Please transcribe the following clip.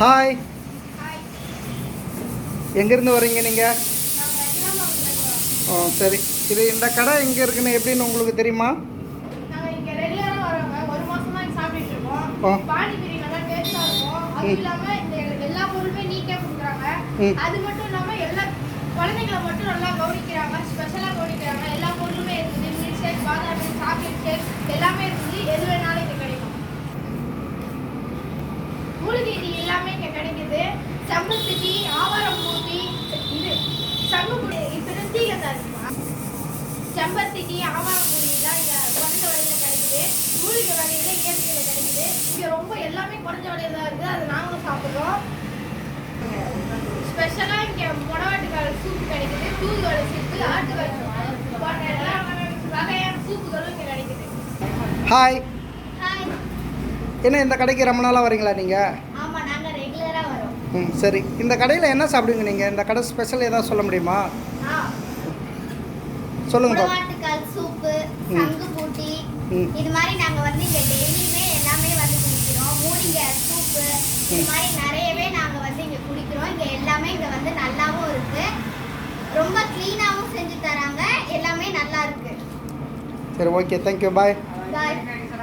Hi எங்கேருந்து வரீங்க நீங்கள் ஓ சரி. இது இந்த கடை எங்கே இருக்குன்னு எப்படின்னு உங்களுக்கு தெரியுமா? அது மட்டும் எல்லா குழந்தைங்களை மட்டும் நல்லா கவனிக்கிறாங்க கவனிக்கிறாங்க. எல்லா பொருளுமே இருக்குது மில்க் ஷேக் பாதாம் மில்க் சாக்லேட் ஷேக் எல்லாமே இருக்குது எது வேணாலும் இங்க கிடைக்கும் மூலிகை டீ எல்லாமே இங்க கிடைக்குது. செம்பருத்தி டீ ஆவாரம் பூட்டி இது சங்குபுடி இப்ப டீல தான் இருக்குமா செம்பருத்தி டீ ஆவாரம் பூடிலாம் இங்க குறைஞ்ச விலையில கிடைக்குது. மூலிகை வகையில இயற்கையில கிடைக்குது. இங்க ரொம்ப எல்லாமே குறைஞ்ச விலையில தான் இருக்குது. அது நாங்களும் சாப்பிடுறோம். ஸ்பெஷலா இங்க முடவாட்டுக்கால் சூப் கிடைக்குது. தூதுவளை சூப்பு ஆட்டுக்கால் சூப்பு. போன்ற எல்லா வகையான சூப்புகளும் இங்க கிடைக்குது. ஹாய் ஹாய் என்ன இந்த கடைக்கு ரொம்ப நாளாக வரீங்களா நீங்கள் ம் சரி. இந்த கடையில் என்ன சாப்பிடுவீங்க நீங்கள் இந்த கடை ஸ்பெஷல் ஏதாவது சொல்ல முடியுமா? சொல்லுங்க சூப்பு. சங்கு பூட்டி இது மாதிரி நாங்க வந்து இங்க டெய்லியுமே எல்லாமே வந்து குடிக்கிறோம். மூலிகை சூப்பு இது. மாதிரி நிறையவே நாங்க வந்து இங்க குடிக்கிறோம். இங்க எல்லாமே இங்க வந்து நல்லாவும் இருக்கு. ரொம்ப க்ளீனாவும் செஞ்சு தராங்க. எல்லாமே நல்லா இருக்கு. சரி ஓகே தேங்க்யூ பாய் பாய்